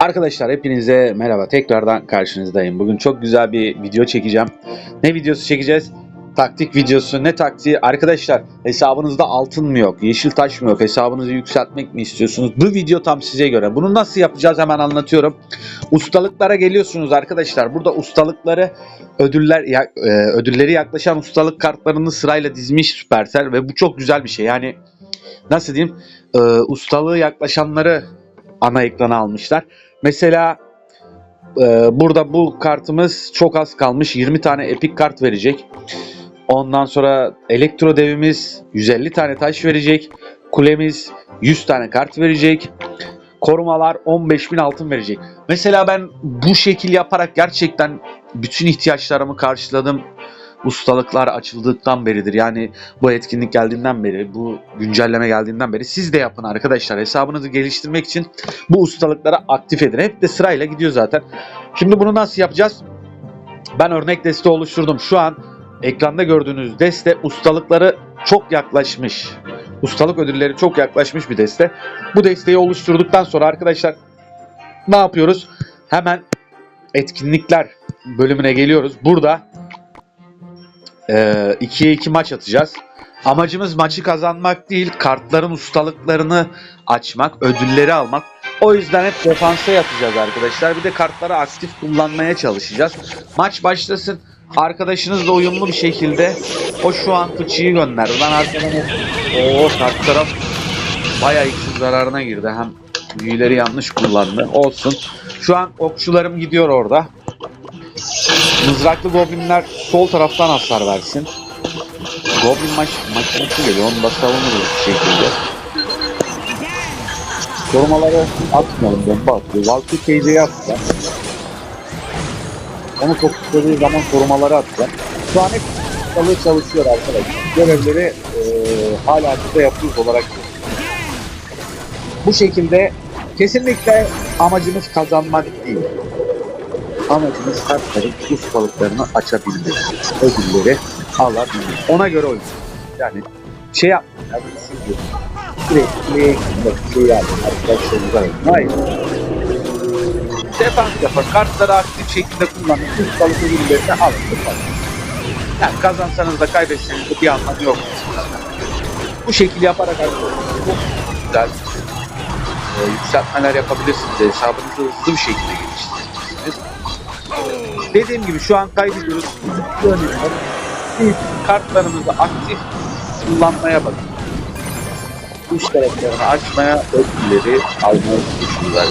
Arkadaşlar hepinize merhaba. Tekrardan karşınızdayım. Bugün çok güzel bir video çekeceğim. Ne videosu çekeceğiz? Taktik videosu. Ne taktiği? Arkadaşlar hesabınızda altın mı yok? Yeşil taş mı yok? Hesabınızı yükseltmek mi istiyorsunuz? Bu video tam size göre. Bunu nasıl yapacağız hemen anlatıyorum. Ustalıklara geliyorsunuz arkadaşlar. Burada ustalıkları ödüller e, ödülleri yaklaşan ustalık kartlarını sırayla dizmiş Supercell ve bu çok güzel bir şey. Yani nasıl diyeyim? E, ustalığı yaklaşanları ana ekrana almışlar. Mesela e, burada bu kartımız çok az kalmış. 20 tane epik kart verecek. Ondan sonra elektro devimiz 150 tane taş verecek. Kulemiz 100 tane kart verecek. Korumalar 15.000 altın verecek. Mesela ben bu şekil yaparak gerçekten bütün ihtiyaçlarımı karşıladım. Ustalıklar açıldıktan beridir. Yani bu etkinlik geldiğinden beri, bu güncelleme geldiğinden beri siz de yapın arkadaşlar. Hesabınızı geliştirmek için bu ustalıkları aktif edin. Hep de sırayla gidiyor zaten. Şimdi bunu nasıl yapacağız? Ben örnek deste oluşturdum. Şu an ekranda gördüğünüz deste ustalıkları çok yaklaşmış. Ustalık ödülleri çok yaklaşmış bir deste. Bu desteği oluşturduktan sonra arkadaşlar ne yapıyoruz? Hemen etkinlikler bölümüne geliyoruz. Burada 2'ye 2 maç atacağız. Amacımız maçı kazanmak değil, kartların ustalıklarını açmak, ödülleri almak. O yüzden hep defansa yatacağız arkadaşlar. Bir de kartları aktif kullanmaya çalışacağız. Maç başlasın. Arkadaşınızla uyumlu bir şekilde o şu an fıçıyı gönder. Lan arkadan o kart taraf bayağı ikisi zararına girdi. Hem büyüleri yanlış kullandı. Olsun. Şu an okçularım gidiyor orada. Mızraklı goblinler sol taraftan hasar versin. Goblin maç makinesi geliyor. Onu da savunuruz bir şekilde. Korumaları atmayalım bomba atıyor. Valky teyzeyi atacağım. Onu çok zaman korumaları atacağım. Şu an hep ustalığı çalışıyor arkadaşlar. Görevleri e, hala burada yapıyoruz olarak. Bu şekilde kesinlikle amacımız kazanmak değil. Amacımız kartların ustalıklarını açabilmek. Ödülleri alabilmek. Ona göre oyun. Yani şey yapmayın. Yani siz sürekli şey yani arkadaşlarınıza verin. Hayır. Defans yapın. Kartları aktif şekilde kullanın. Ustalık ödüllerini alın. Yani kazansanız da kaybetseniz de bir anlamı yok. Bu şekil yaparak çok güzel e, yükseltmeler yapabilirsiniz. Hesabınızı hızlı bir şekilde geliştirebilirsiniz. Dediğim gibi şu an kaydediyoruz. Kartlarımızı aktif kullanmaya bakın. Üst taraflarını açmaya, ödülleri almayı düşünüyorlar.